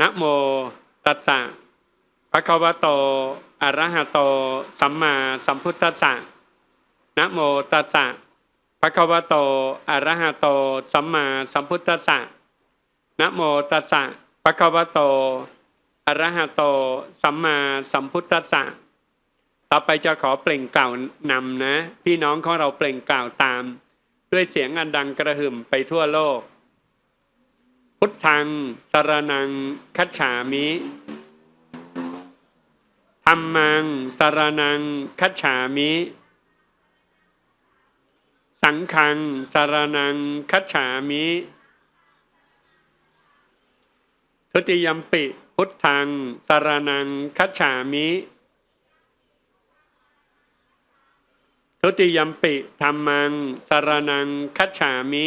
นะโมตัสสะภะคะวะโตอะระหะโต สัมมาสัมพุทธัสสะนะโมตัสสะภะคะวะโตอะระหะโต สัมมาสัมพุทธัสสะนะโมตัสสะภะคะวะโตอะระหะโต สัมมาสัมพุทธัสสะต่อไปจะขอเปล่งกล่าวนำนะ พี่น้องของเราเปล่งกล่าวตาม ด้วยเสียงอันดังกระหึ่มไปทั่วโลก พุทธังสรนังคัจฉามิธรรมังสรนังคัจฉามิ สังฆังสรนังคัจฉามิ ทุติยมปิพุทธังสรนังคัจฉามิ ทุติยมปิธรรมังสรนังคัจฉามิ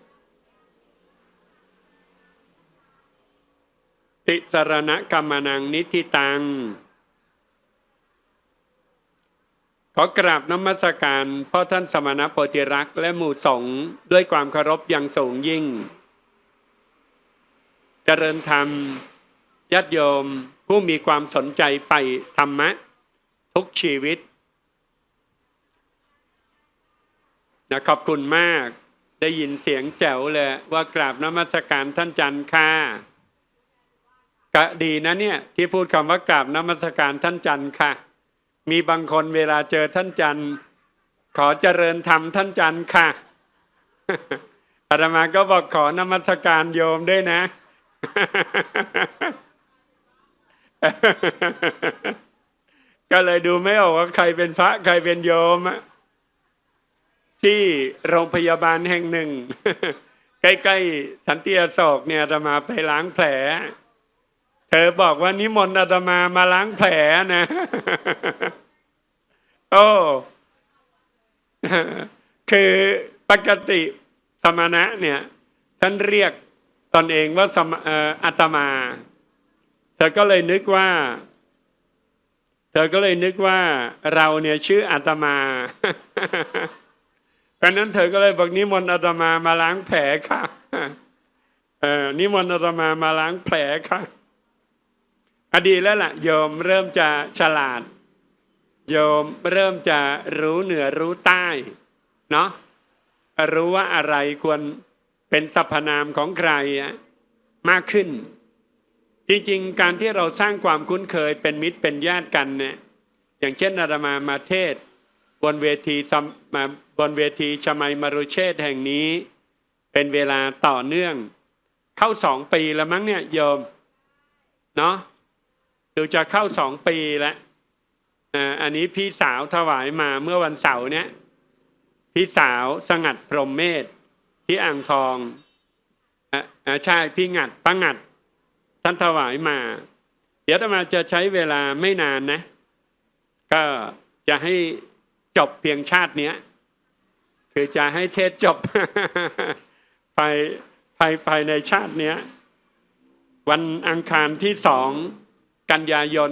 ติสรณกรรมนังนิธิตัง ขอกราบนมัสการพ่อท่านสมณโพธิรักษ์และหมู่สงฆ์ด้วยความเคารพอย่างสูงยิ่ง เจริญธรรมญาติโยมผู้มีความสนใจใฝ่ธรรมะ ทุกชีวิตนะขอบคุณมากได้ยินเสียงแจ๋วเลยว่ากราบนมัสการท่านจันทร์ค่ะ ก็ดีนะเนี่ยที่พูดคำว่ากราบนมัสการท่านจันทร์ค่ะ มีบางคนเวลาเจอท่านจันทร์ขอเจริญธรรมท่านจันทร์ค่ะอาตมาก็บอกขอนมัสการโยมด้วยนะ ก็เลยดูไม่ออกว่าใครเป็นพระ ใครเป็นโยมที่โรงพยาบาลแห่งหนึ่ง ใกล้ๆสันติอโศกเนี่ยอาตมาไปล้างแผล เธอบอกว่านิมนต์อาตมามาล้างแผลนะ โอ้คือปกติสมณะเนี่ยท่านเรียกตนเองว่าสมเอ่ออาตมา เธอก็เลยนึกว่า เธอก็เลยนึกว่าเราเนี่ยชื่ออาตมา เพราะนั้นเธอก็เลยบอกนิมนต์อาตมามาล้างแผลค่ะเออนิมนต์อาตมามาล้างแผลค่ะ อดีแล้วล่ะโยมเริ่มจะฉลาด โยมเริ่มจะรู้เหนือรู้ใต้เนาะรู้ว่าอะไรควรเป็นสรรพนามของใครมากขึ้น จริงๆ การที่เราสร้างความคุ้นเคยเป็นมิตรเป็นญาติกันเนี่ยอย่างเช่นอาตมามาเทศ บนเวทีมาบนเวทีชมัยมรุเชษแห่งนี้ เป็นเวลาต่อเนื่อง เข้าสองปีแล้วมั้งเนี่ยโยมเนาะ เดูจะเข้าสองปีแล้วอ่าอันนี้พี่สาวถวายมาเมื่อวันเสาร์เนี้ยพี่สาวสงัดพรหมเมธที่อ่างทองอ่าอ่าใช่พี่งัดป้างัด ท่านถวายมา เดี๋ยวอามาจะใช้เวลาไม่นานนะ ก็จะให้จบเพียงชาติเนี้ยคือจะให้เทศจบภายภายภายในชาติเนี้ย วันอังคารที่สอง กันยายน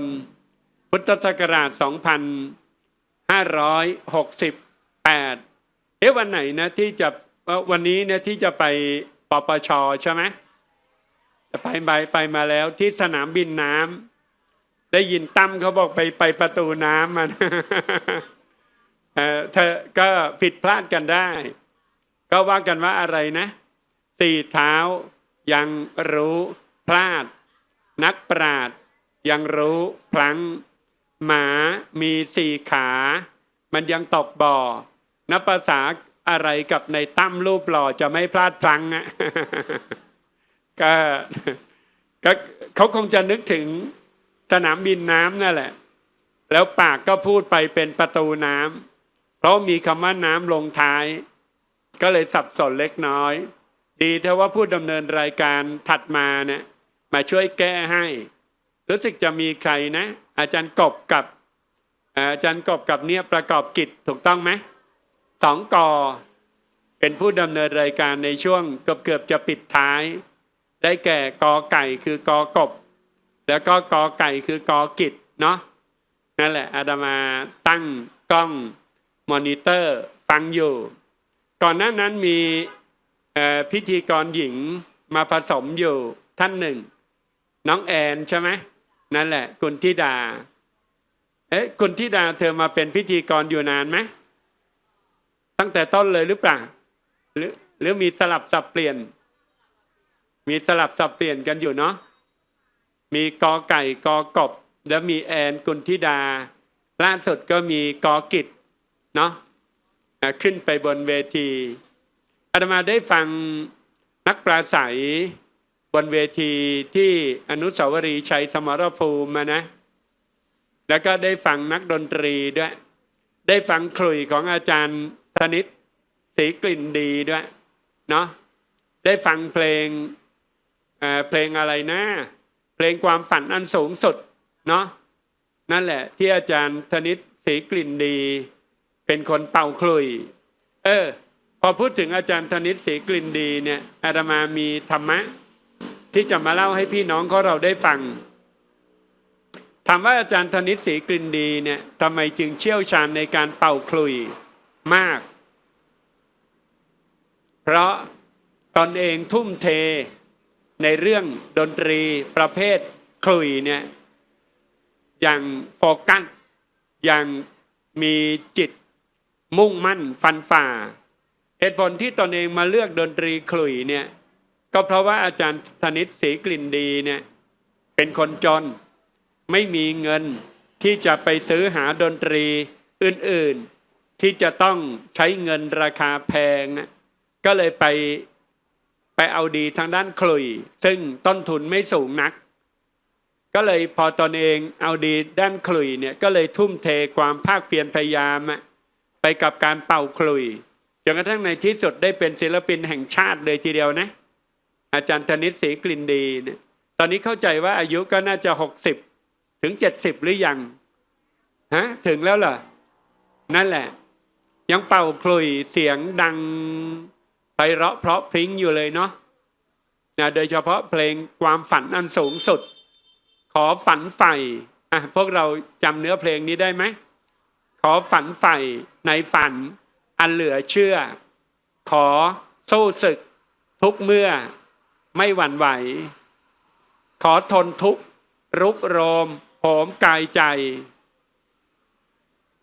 พุทธศักราช 2568 เอ๊ะวันไหนนะที่จะวันนี้เนี่ยที่จะไปปปชใช่ไหมจะไปไปไปมาแล้วที่สนามบินน้ำได้ยินตั้มเขาบอกไปไปประตูน้ำมันเออเธอก็ผิดพลาดกันได้ ก็ว่ากันว่าอะไรนะสี่เท้ายังรู้พลาด นักปราด ยังรู้พลังหมามีสี่ขา มันยังตกบ่อนับภาษาอะไรกับในตั้มรูปหล่อจะไม่พลาดพลังอะก็ก็เขาคงจะนึกถึงสนามบินน้ำนั่นแหละ แล้วปากก็พูดไปเป็นประตูน้ำเพราะมีคำว่าน้ำลงท้าย ก็เลยสับสนเล็กน้อย ดีถ้าว่าผู้ดำเนินรายการถัดมาเนี่ยมาช่วยแก้ให้ รู้สึกจะมีใครนะ อาจารย์กบกับ อาจารย์กบกับเนี่ยประกอบกิจถูกต้องไหมสองกอเป็นผู้ดำเนินรายการในช่วงเกือบเกือบๆจะปิดท้าย ได้แก่กอไก่คือกอกบ แล้วก็กอไก่คือกอกิจเนาะนั่นแหละอาดามาตั้งกล้องมอนิเตอร์ฟังอยู่ ก่อนหน้านั้นมีพิธีกรหญิงมาผสมอยู่ท่านหนึ่ง น้องแอนใช่ไหม นั่นแหละกุณธิดา เอ๊ะกุณธิดาเธอมาเป็นพิธีกรอยู่นานไหมตั้งแต่ต้นเลยหรือเปล่าหรือหรือมีสลับสับเปลี่ยน มีสลับสับเปลี่ยนกันอยู่เนาะมีกอไก่กอกบ แล้วมีแอนกุณธิดา ล่าสุดก็มีกอกิจเนาะอะขึ้นไปบนเวทีอาตมาได้ฟังนักปราศัย บนเวทีที่อนุสาวรีย์ชัยสมรภูมินะ แล้วก็ได้ฟังนักดนตรีด้วย ได้ฟังขลุ่ยของอาจารย์ธนิตศรีกลิ่นดีด้วยเนาะได้ฟังเพลงเอ่อเพลงอะไรนะ เพลงความฝันอันสูงสุดเนาะนั่นแหละ ที่อาจารย์ธนิตศรีกลิ่นดี เป็นคนเป่าขลุ่ยเออ พอพูดถึงอาจารย์ธนิตศรีกลิ่นดีเนี่ยอาตมามีธรรมะ ที่จะมาเล่าให้พี่น้องของเราได้ฟังถามว่าอาจารย์ธนิตศรีกลินดีเนี่ยทำไมจึงเชี่ยวชาญในการเป่าขลุ่ยมาก เพราะตนเองทุ่มเทในเรื่องดนตรีประเภทขลุ่ยเนี่ยอย่างโฟกัสอย่างมีจิตมุ่งมั่นฟันฝ่าเหตุผลที่ตนเองมาเลือกดนตรีขลุ่ยเนี่ย ก็เพราะว่าอาจารย์ธนิตศรีกลิ่นดีเนี่ยเป็นคนจนไม่มีเงินที่จะไปซื้อหาดนตรีอื่นๆ ที่จะต้องใช้เงินราคาแพง ก็เลยไปไปเอาดีทางด้านขลุย ซึ่งต้นทุนไม่สูงนัก ก็เลยพอตอนเองเอาดีด้านขลุยเนี่ยก็เลยทุ่มเทความภาคเพียรพยายามไปกับการเป่าขลุยจนกระทั่งในที่สุดได้เป็นศิลปินแห่งชาติเลยทีเดียวนะ อาจารย์ธนิตศรีกลิ่นดีเนี่ยตอนนี้เข้าใจว่าอายุก็น่าจะหกสิบถึงเจ็ดสิบหรือยังฮะถึงแล้วเหรอนั่นแหละ ยังเป่าคลุยเสียงดังไปเราะเพราะพริ้งอยู่เลยเนาะนะโดยเฉพาะเพลงความฝันอันสูงสุด ขอฝันใฝ่อะพวกเราจำเนื้อเพลงนี้ได้ไหมขอฝันใฝ่ในฝันอันเหลือเชื่อ ขอสู้ศึกทุกเมื่อ ไม่หวั่นไหว ขอทนทุกข์รุกโรมโหมกายใจ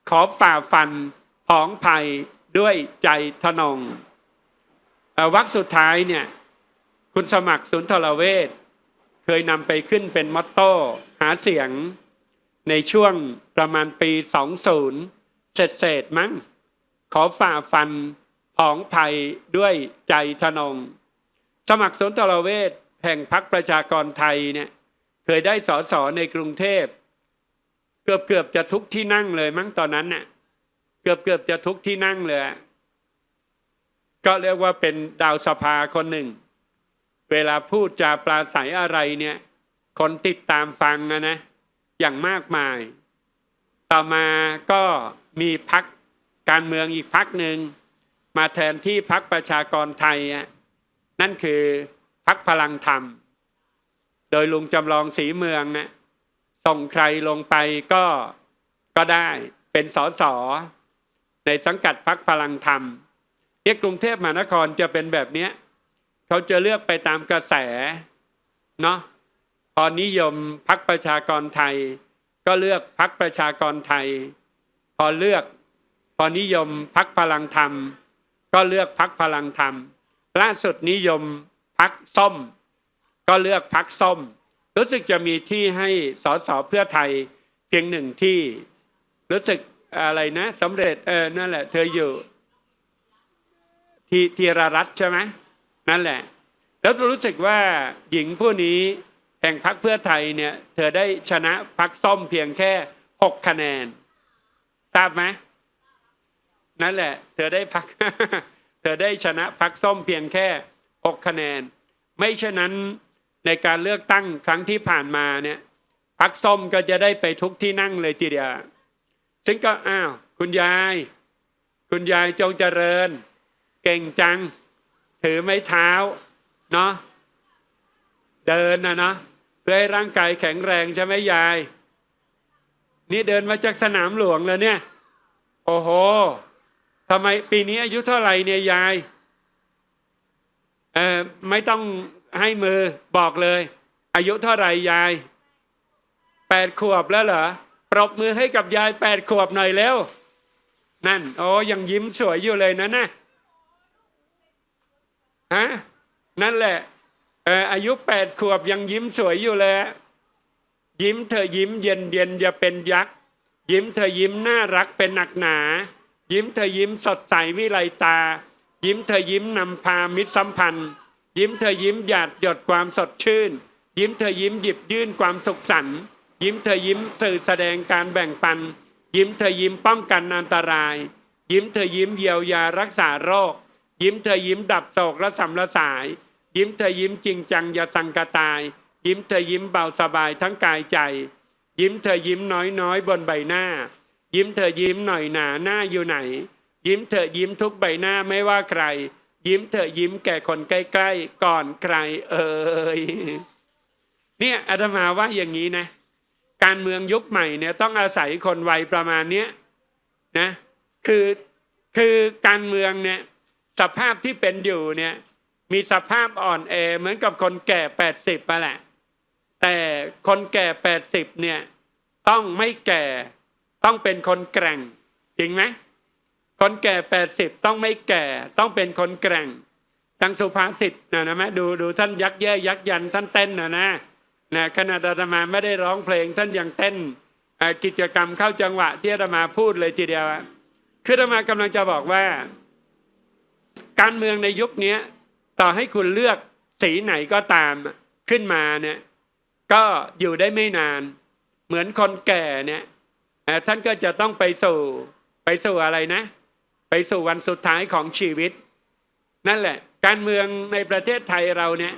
ขอฝ่าฟันผองภัยด้วยใจทนงอ่อวรรคสุดท้ายเนี่ย คุณสมัครสุนทรเวชเคยนำไปขึ้นเป็นมอตโต้หาเสียงในช่วงประมาณปี 20เศษเศษมั้ง ขอฝ่าฟันผองภัยด้วยใจทนง สมัครสนทรเวชแห่งพักประชากรไทยเนี่ยเคยได้สอสอในกรุงเทพ เกือบเกือบจะทุกที่นั่งเลยมั้งตอนนั้นน่ะเกือบเกือบจะทุกที่นั่งเลย ก็เรียกว่าเป็นดาวสภาคนหนึ่ง เวลาพูดจาปราศัยอะไรเนี่ยคนติดตามฟังนะนะอย่างมากมาย ต่อมาก็มีพักการเมืองอีกพักหนึ่งมาแทนที่พักประชากรไทยอะ นั่นคือพักพลังธรรม โดยลุงจำลองสีเมืองนะส่งใครลงไปก็ก็ได้เป็นสสในสังกัดพักพลังธรรมเนี่ยกรุงเทพมหานครจะเป็นแบบเนี้ยเขาจะเลือกไปตามกระแสเนาะพอนิยมพักประชากรไทย ก็เลือกพักประชากรไทย พอเลือก พอนิยมพักพลังธรรม ก็เลือกพักพลังธรรม ล่าสุดนิยมพักส้ม ก็เลือกพักส้ม รู้สึกจะมีที่ให้สสเพื่อไทยเพียงหนึ่งที่รู้สึกอะไรนะสำเร็จเออนั่นแหละ เธออยู่ที่ธีรรัตใช่ไหมนั่นแหละ แล้วรู้สึกว่าหญิงผู้นี้แห่งพักเพื่อไทยเนี่ย เธอได้ชนะพักส้มเพียงแค่หกคะแนนทราบไหมนั่นแหละ เธอได้พัก ธอได้ชนะพักส้มเพียงแค่หกคะแนน ไม่เช่นนั้นในการเลือกตั้งครั้งที่ผ่านมาเนี่ยพักส้มก็จะได้ไปทุกที่นั่งเลยทีเดียวซึ่งก็อ้าวคุณยาย คุณยายจงเจริญ เก่งจัง ถือไม้เท้าเนาะเดินนะเนาะเพื่อให้ร่างกายแข็งแรงใช่ไหมยาย นี่เดินมาจากสนามหลวงแล้วเนี่ย โอ้โห ทำไมปีนี้อายุเท่าไหร่เนี่ยยายเออไม่ต้องให้มือบอกเลย อายุเท่าไหร่ยายแปดขวบแล้วเหรอปรบมือให้กับยายแปดขวบหน่อยเร็วนั่นโอ้ยังยิ้มสวยอยู่เลยนะนะฮะนั่นแหละเอออายุแปดขวบยังยิ้มสวยอยู่เลยยิ้มเธอยิ้มเย็นเย็นอย่าเป็นยักษ์ยิ้มเธอยิ้มน่ารักเป็นหนักหนา ยิ้มเธอยิ้มสดใสวิไลตา ยิ้มเธอยิ้มนำพามิตรสัมพันธ์ ยิ้มเธอยิ้มหยาดหยดความสดชื่น ยิ้มเธอยิ้มหยิบยื่นความสุขสันต์ยิ้มเธอยิ้มสื่อแสดงการแบ่งปัน ยิ้มเธอยิ้มป้องกันอันตราย ยิ้มเธอยิ้มเยียวยารักษาโรค ยิ้มเธอยิ้มดับโศกและสำละสาย ยิ้มเธอยิ้มจริงจังอย่าสังกตาย ยิ้มเธอยิ้มเบาสบายทั้งกายใจ ยิ้มเธอยิ้มน้อยน้อยๆบนใบหน้า ยิ้มเธอยิ้มหน่อยหนาหน้าอยู่ไหน ยิ้มเธอยิ้มทุกใบหน้าไม่ว่าใคร ยิ้มเธอยิ้มแก่คนใกล้ๆก่อนใคร เอ่ยเนี่ยอาตมาว่าอย่างนี้นะ การเมืองยุคใหม่เนี่ยต้องอาศัยคนวัยประมาณเนี้ยนะคือคือการเมืองเนี่ยสภาพที่เป็นอยู่เนี่ยมีสภาพอ่อนแอเหมือนกับคนแก่แปดสิบไปแหละแต่คนแก่แปดสิบเนี่ยต้องไม่แก่ ต้องเป็นคนแกร่ง จริงไหมคนแก่แปดสิบต้องไม่แก่ ต้องเป็นคนแกร่งดังสุภาษิตนะนะแม่ดูดูท่านยักแย่ยักยันท่านเต้นนะนะนะขณะอาตมาไม่ได้ร้องเพลงท่านยังเต้นกิจกรรมเข้าจังหวะที่อาตมาพูดเลยทีเดียวคืออาตมากำลังจะบอกว่า การเมืองในยุคนี้ต่อให้คุณเลือกสีไหนก็ตามขึ้นมาเนี่ยก็อยู่ได้ไม่นาน เหมือนคนแก่เนี่ย ท่านก็จะต้องไปสู่ไปสู่อะไรนะ ไปสู่วันสุดท้ายของชีวิต นั่นแหละ การเมืองในประเทศไทยเราเนี่ย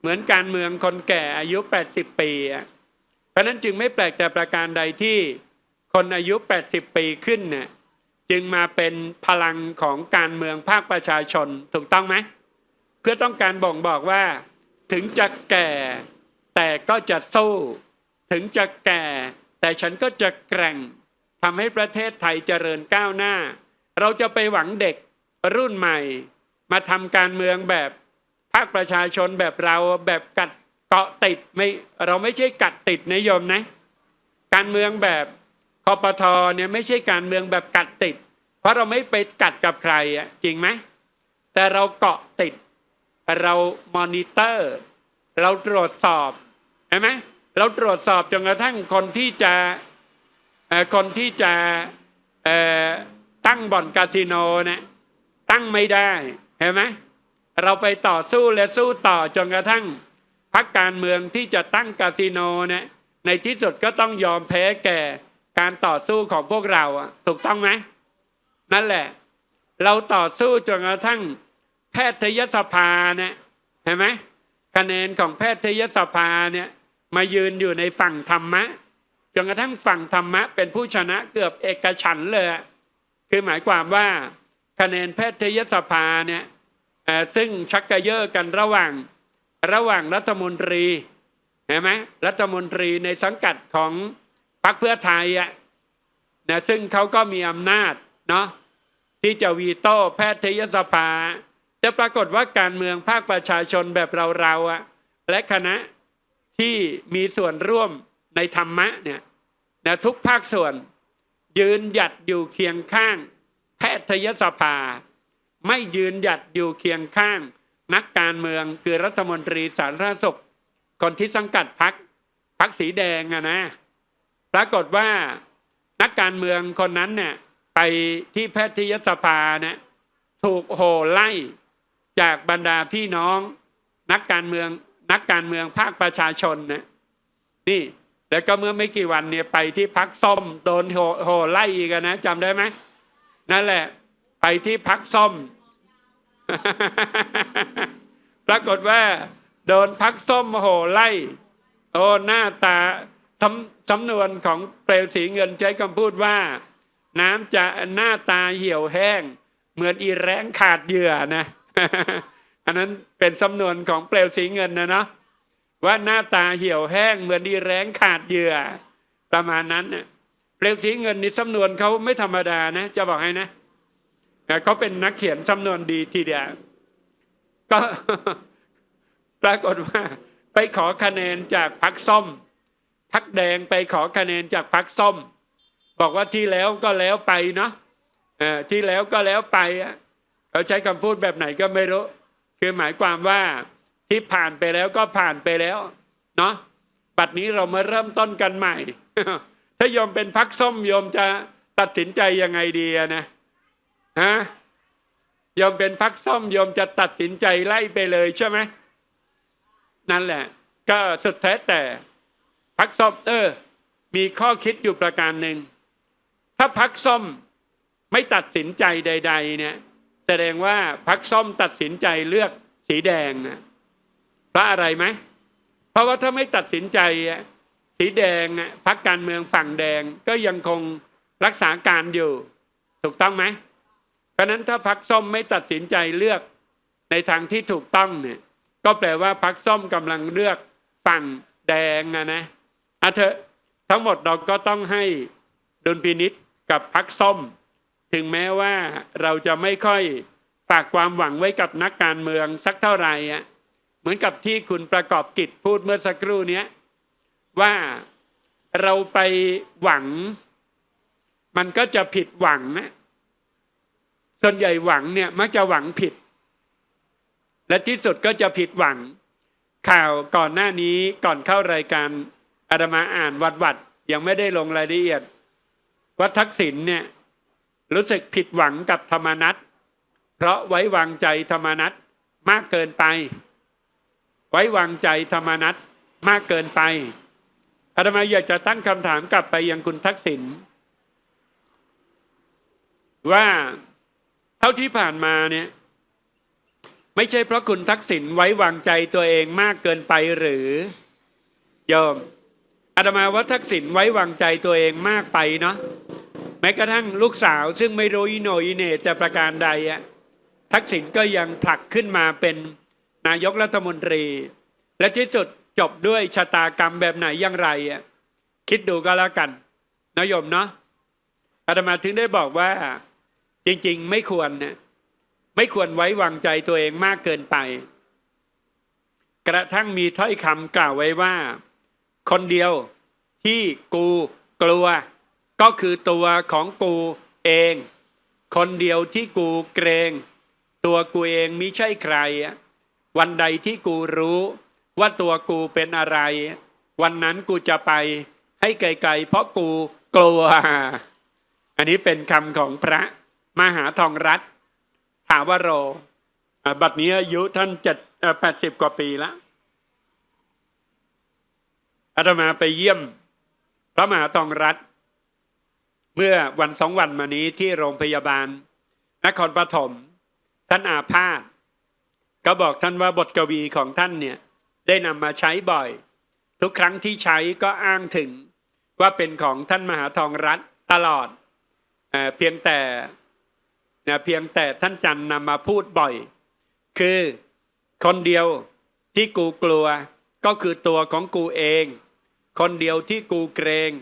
เหมือนการเมืองคนแก่อายุ 80 ปีอะเพราะฉะนั้นจึงไม่แปลกแต่ประการใดที่คนอายุ 80 ปีขึ้นเนี่ยจึงมาเป็นพลังของการเมืองภาคประชาชนถูกต้องไหมเพื่อต้องการบ่งบอกว่า ถึงจะแก่แต่ก็จะสู้ ถึงจะแก่ แต่ฉันก็จะแกร่งทำให้ประเทศไทยเจริญก้าวหน้า เราจะไปหวังเด็กรุ่นใหม่ มาทำการเมืองแบบภาคประชาชนแบบเราแบบกัดเกาะติดไม่เราไม่ใช่กัดติดนิยมนะ การเมืองแบบคอปทอเนี่ยไม่ใช่การเมืองแบบกัดติด เพราะเราไม่ไปกัดกับใครอะจริงไหมแต่เราเกาะติด เรามอนิเตอร์ เราตรวจสอบเห็นไหม เราตรวจสอบจนกระทั่งคนที่จะคนที่จะตั้งบ่อนคาสิโนเนี่ยตั้งไม่ได้เห็นไหมเราไปต่อสู้และสู้ต่อจนกระทั่งพักการเมืองที่จะตั้งคาสิโนเนี่ยในที่สุดก็ต้องยอมแพ้แก่การต่อสู้ของพวกเราถูกต้องไหมนั่นแหละ เราต่อสู้จนกระทั่งแพทยสภาเนี่ยเห็นไหมคะแนนของแพทยสภาเนี่ย มายืนอยู่ในฝั่งธรรมะจนกระทั่งฝั่งธรรมะ เป็นผู้ชนะเกือบเอกฉันเลยคือหมายความว่าคะแนนแพทยสภาเนี่ยซึ่งชักกระเยอะกันระหว่างระหว่างรัฐมนตรีเห็นไหมรัฐมนตรีในสังกัดของพรรคเพื่อไทยอะนะซึ่งเขาก็มีอำนาจเนาะที่จะวีโต้แพทยสภา จะปรากฏว่าการเมืองภาคประชาชนแบบเราๆอะและคณะ ที่มีส่วนร่วมในธรรมะเนี่ยนะทุกภาคส่วน ยืนหยัดอยู่เคียงข้าง แพทยสภา ไม่ยืนหยัดอยู่เคียงข้าง นักการเมืองคือรัฐมนตรีสาธารณสุข คนที่สังกัดพักพักสีแดงอะนะปรากฏว่านักการเมืองคนนั้นเนี่ยไปที่แพทยสภาเนี่ยถูกโห่ไล่จากบรรดาพี่น้อง นักการเมือง นักการเมืองภาคประชาชนนะนี่แล้วก็เมื่อไม่กี่วันเนี่ยไปที่พักส้มโดนโห่โหไล่อีกนะจำได้ไหมนั่นแหละ ไปที่พักส้ม ปรากฏว่าโดนพักส้มโอ้โหไล่โอ้หน้าตาสำสำนวนของเปลวสีเงินใช้คำพูดว่า น้ำจะหน้าตาเหี่ยวแห้ง เหมือนอีแรงขาดเหยื่อนะ อันนั้นเป็นสำนวนของเปลวสีเงินนะเนาะว่าหน้าตาเหี่ยวแห้งเหมือนอีแรงขาดเหยื่อประมาณนั้นเนี่ยเปลวสีเงินนี่สำนวนเขาไม่ธรรมดานะ จะบอกให้นะเขาเป็นนักเขียนสำนวนดีทีเดียวก็ปรากฏว่า ไปขอคะแนนจากพักส้มพักแดงไปขอคะแนนจากพักส้ม บอกว่าที่แล้วก็แล้วไปเนาะที่แล้วก็แล้วไปเขาใช้คำพูดแบบไหนก็ไม่รู้ คือหมายความว่าที่ผ่านไปแล้วก็ผ่านไปแล้วเนาะปัดนี้เรามาเริ่มต้นกันใหม่ ถ้าโยมเป็นพักส้มโยมจะตัดสินใจยังไงดีนะฮะโยมเป็นพักส้มโยมจะตัดสินใจไล่ไปเลยใช่ไหมนั่นแหละ ก็สุดแท้แต่พักส้มเออ มีข้อคิดอยู่ประการหนึ่งถ้าพักส้มไม่ตัดสินใจใด ๆ เนี่ย แสดงว่าพักส้มตัดสินใจเลือกสีแดงนะเพราะอะไรไหมเพราะว่าถ้าไม่ตัดสินใจสีแดงพักการเมืองฝั่งแดงก็ยังคงรักษาการอยู่ ถูกต้องไหมเพราะนั้นถ้าพักส้มไม่ตัดสินใจเลือกในทางที่ถูกต้องเนี่ยก็แปลว่าพักส้มกำลังเลือกฝั่งแดงอะนะอะเถอะทั้งหมดเราก็ต้องให้ดุลพินิษกับพักส้ม ถึงแม้ว่าเราจะไม่ค่อยฝากความหวังไว้กับนักการเมืองสักเท่าไหร่อะเหมือนกับที่คุณประกอบกิจพูดเมื่อสักครู่นี้ว่าเราไปหวัง มันก็จะผิดหวังนะส่วนใหญ่หวังเนี่ยมักจะหวังผิด และที่สุดก็จะผิดหวัง ข่าวก่อนหน้านี้ก่อนเข้ารายการอาดมาอ่านวัดวัดๆยังไม่ได้ลงรายละเอียดว่าทักษิณเนี่ย รู้สึกผิดหวังกับธรรมนัตเพราะไว้วางใจธรรมนัตมากเกินไป ไว้วางใจธรรมนัตมากเกินไปอาตมาอยากจะตั้งคำถามกลับไปยังคุณทักษิณว่าเท่าที่ผ่านมาเนี่ยไม่ใช่เพราะคุณทักษิณไว้วางใจตัวเองมากเกินไปหรือโยมอาตมาว่าทักษิณไว้วางใจตัวเองมากไปเนาะ แม้กระทั่งลูกสาวซึ่งไม่รู้อิโหนอิเนแต่ประการใดอะทักษิณก็ยังผลักขึ้นมาเป็นนายกรัฐมนตรี และที่สุดจบด้วยชะตากรรมแบบไหนอย่างไรอะคิดดูก็แล้วกันนะโยมเนาะอาตมาถึงได้บอกว่าจริงๆ ไม่ควรนะไม่ควรไว้วางใจตัวเองมากเกินไป กระทั่งมีถ้อยคำกล่าวไว้ว่า คนเดียวที่กูกลัว ก็คือตัวของกูเอง คนเดียวที่กูเกรง ตัวกูเองมิใช่ใคร วันใดที่กูรู้ว่าตัวกูเป็นอะไร วันนั้นกูจะไปให้ไกลๆเพราะกูกลัว อันนี้เป็นคำของพระมหาทองรัตน์ถาวโรอ่าบัดนี้อายุท่านเจ็ดแปดสิบกว่าปีแล้วอาตมาไปเยี่ยม พระมหาทองรัตน์ เมื่อวันสองวันมานี้ที่โรงพยาบาล นครปฐมท่านอาพาธก็บอกท่านว่าบทกวีของท่านเนี่ยได้นำมาใช้บ่อย ทุกครั้งที่ใช้ก็อ้างถึงว่าเป็นของท่านมหาทองรัตตลอดเอเพียงแต่เพียงแต่ท่านจันนำมาพูดบ่อย คือคนเดียวที่กูกลัวก็คือตัวของกูเอง คนเดียวที่กูเกรง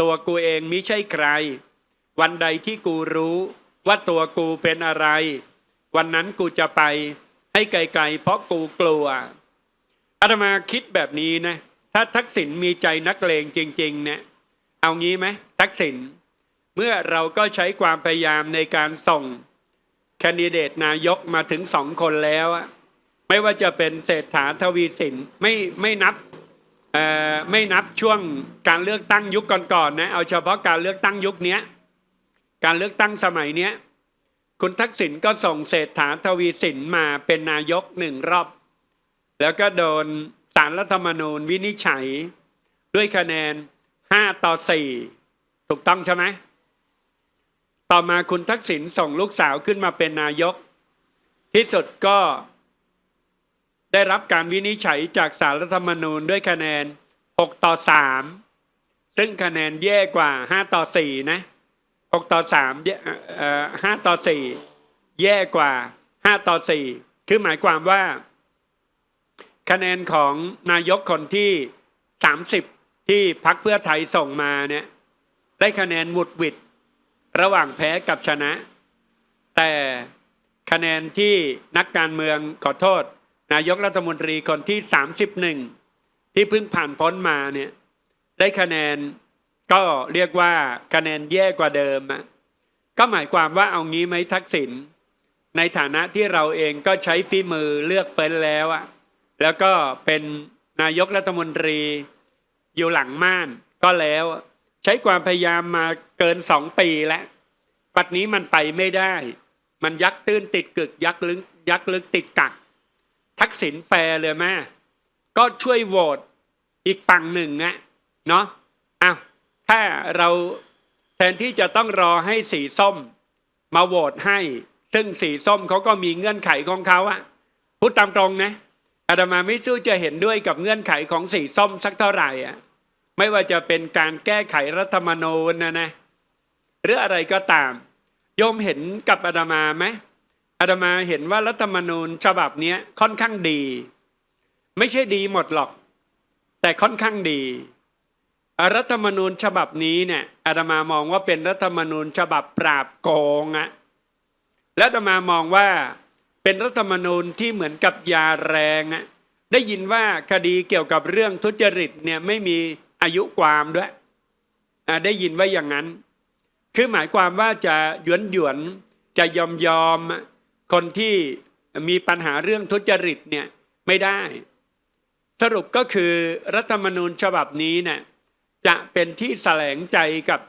ตัวกูเองมิใช่ใคร วันใดที่กูรู้ว่าตัวกูเป็นอะไร วันนั้นกูจะไปให้ไกลๆ เพราะกูกลัวอาตมาคิดแบบนี้นะ ถ้าทักษิณมีใจนักเลงจริง ๆ เนี่ย เอางี้ไหมทักษิณเมื่อเราก็ใช้ความพยายามในการส่งแคนดิเดตนายกมาถึงสองคนแล้วอะไม่ว่าจะเป็นเศรษฐาทวีสินไม่ไม่นับ ไม่นับช่วงการเลือกตั้งยุคก่อนๆนะเอาเฉพาะการเลือกตั้งยุคนี้การเลือกตั้งสมัยนี้คุณทักษิณก็ส่งเศรษฐาทวีสินมาเป็นนายกหนึ่งรอบ แล้วก็โดนสารรัฐธรรมนูญวินิจฉัย ด้วยคะแนน 5 ต่อ 4 ถูกต้องใช่ไหมต่อมาคุณทักษิณส่งลูกสาวขึ้นมาเป็นนายก ที่สุดก็ ได้รับการวินิจฉัยจากสารรัฐธรรมนูญด้วยคะแนน 6 ต่อ 3 ซึ่งคะแนนแย่กว่า 5 ต่อ 4 นะ 6 ต่อ3แย่เอ่อ5ต่อ 4 แย่กว่า 5 ต่อ 4 คือหมายความว่า คะแนนของนายกคนที่ 30 ที่พักเพื่อไทยส่งมาเนี่ยได้คะแนนหมุดหวิดระหว่างแพ้กับชนะ แต่คะแนนที่นักการเมืองขอโทษ นายกรัฐมนตรีคนที่ 31 ที่เพิ่งผ่านพ้นมาเนี่ยได้คะแนนก็เรียกว่าคะแนนแย่กว่าเดิมอะก็หมายความว่าเอางี้ไหมทักษิณในฐานะที่เราเองก็ใช้ฝีมือเลือกเฟ้นแล้วอะแล้วก็เป็นนายกรัฐมนตรีอยู่หลังม่านก็แล้ว ใช้ความพยายามมาเกินสองปีแล้วปัดนี้มันไปไม่ได้ มันยักตื้นติดกึกยักลึกยักลึกติดกัก ทักษิณแฟร์เลยแม่ก็ช่วยโหวตอีกฝั่งหนึ่งอะเนาะอ้าวถ้าเราแทนที่จะต้องรอให้สีส้มมาโหวตให้ ซึ่งสีส้มเขาก็มีเงื่อนไขของเขาอะพูดตามตรงนะอาตมาไม่สู้จะเห็นด้วยกับเงื่อนไขของสีส้มสักเท่าไหร่อะไม่ว่าจะเป็นการแก้ไขรัฐธรรมนูญนะนะหรืออะไรก็ตามโยมเห็นกับอาตมาไหม อาตมาเห็นว่ารัฐธรรมนูญฉบับนี้ค่อนข้างดี ไม่ใช่ดีหมดหรอก แต่ค่อนข้างดีรัฐธรรมนูญฉบับนี้เนี่ยอาตมามองว่าเป็นรัฐธรรมนูญฉบับปราบโกงอะและอาตมามองว่าเป็นรัฐธรรมนูญที่เหมือนกับยาแรงอะได้ยินว่าคดีเกี่ยวกับเรื่องทุจริตเนี่ยไม่มีอายุความด้วยได้ยินว่าอย่างนั้น คือหมายความว่าจะหยวนหยวนจะยอมยอม คนที่มีปัญหาเรื่องทุจริตเนี่ยไม่ได้ สรุปก็คือรัฐธรรมนูญฉบับนี้เนี่ยจะเป็นที่แสลงใจกับ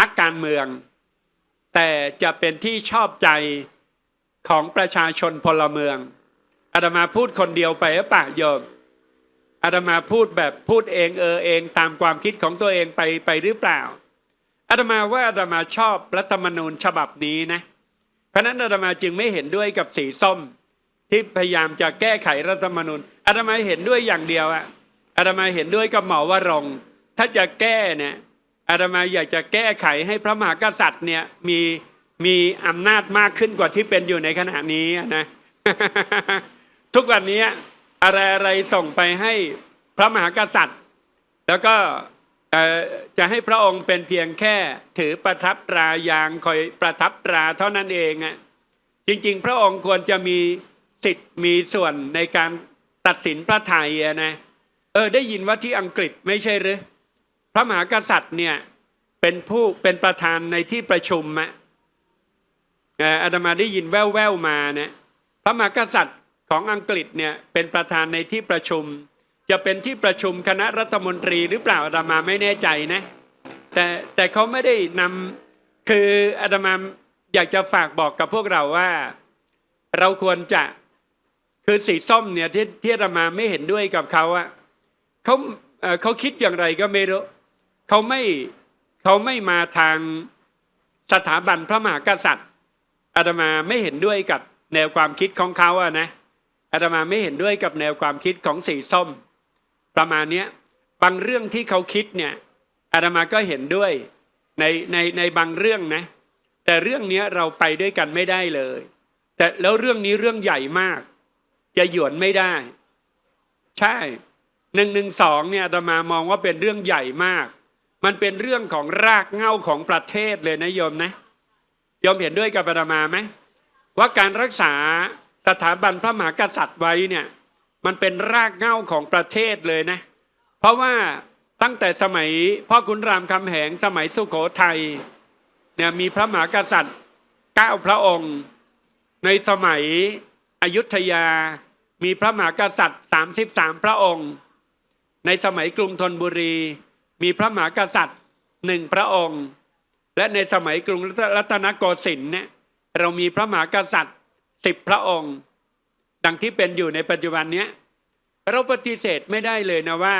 นักการเมือง แต่จะเป็นที่ชอบใจของประชาชนพลเมืองอาตมาพูดคนเดียวไปหรือเปล่าโยมอาตมาพูดแบบพูดเองเออเองตามความคิดของตัวเองไปไปหรือเปล่าอาตมาว่าอาตมาชอบรัฐธรรมนูญฉบับนี้นะ เพราะนั้นอาตมาจึงไม่เห็นด้วยกับสีส้ม ที่พยายามจะแก้ไขรัฐธรรมนูญอาตมาเห็นด้วยอย่างเดียวอะอาตมาเห็นด้วยกับหมอวรงถ้าจะแก้เนี่ยอาตมาอยากจะแก้ไขให้พระมหากษัตริย์เนี่ยมีมีอำนาจมากขึ้นกว่าที่เป็นอยู่ในขณะนี้นะทุกวันนี้อะไรอะไรส่งไปให้พระมหากษัตริย์ แล้วก็ จะให้พระองค์เป็นเพียงแค่ถือประทับตรายางคอยประทับตราเท่านั้นเองอะจริงๆ พระองค์ควรจะมีสิทธิ์มีส่วนในการตัดสินพระไทยนะเออได้ยินว่าที่อังกฤษไม่ใช่หรือพระมหากษัตริย์เนี่ยเป็นผู้เป็นประธานในที่ประชุมอะเอ่ออาตมาได้ยินแว่วๆมาเนี่ยพระมหากษัตริย์ของอังกฤษเนี่ยเป็นประธานในที่ประชุม จะเป็นที่ประชุมคณะรัฐมนตรีหรือเปล่าอาตมาไม่แน่ใจนะแต่แต่เขาไม่ได้นำคืออาตมาอยากจะฝากบอกกับพวกเราว่า เราควรจะคือสีส้มเนี่ยที่ที่อาตมาไม่เห็นด้วยกับเขาอะเขาเออเขาคิดอย่างไรก็ไม่รู้เขาไม่เขาไม่มาทางสถาบันพระมหากษัตริย์อาตมาไม่เห็นด้วยกับแนวความคิดของเขาอะนะอาตมาไม่เห็นด้วยกับแนวความคิดของสีส้ม ประมาณเนี้ยบางเรื่องที่เขาคิดเนี่ยอาตมาก็เห็นด้วยในในในบางเรื่องนะ แต่เรื่องเนี้ยเราไปด้วยกันไม่ได้เลย แต่แล้วเรื่องนี้เรื่องใหญ่มาก จะหยวนไม่ได้ ใช่หนึ่งหนึ่งสองเนี่ยอาตมามองว่าเป็นเรื่องใหญ่มาก มันเป็นเรื่องของรากเหง้าของประเทศเลยนะโยมนะโยมเห็นด้วยกับอาตมาไหมว่าการรักษาสถาบันพระมหากษัตริย์ไว้เนี่ย มันเป็นรากเหง้าของประเทศเลยนะ เพราะว่าตั้งแต่สมัยพ่อขุนรามคำแหงสมัยสุโขทัยเนี่ยมีพระมหากษัตริย์เก้าพระองค์ ในสมัยอยุธยา มีพระมหากษัตริย์33พระองค์ ในสมัยกรุงธนบุรี มีพระมหากษัตริย์หนึ่งพระองค์ และในสมัยกรุงรัตนโกสินทร์เนี่ยเรามีพระมหากษัตริย์สิบพระองค์ ดังที่เป็นอยู่ในปัจจุบันเนี้ยเราปฏิเสธไม่ได้เลยนะว่า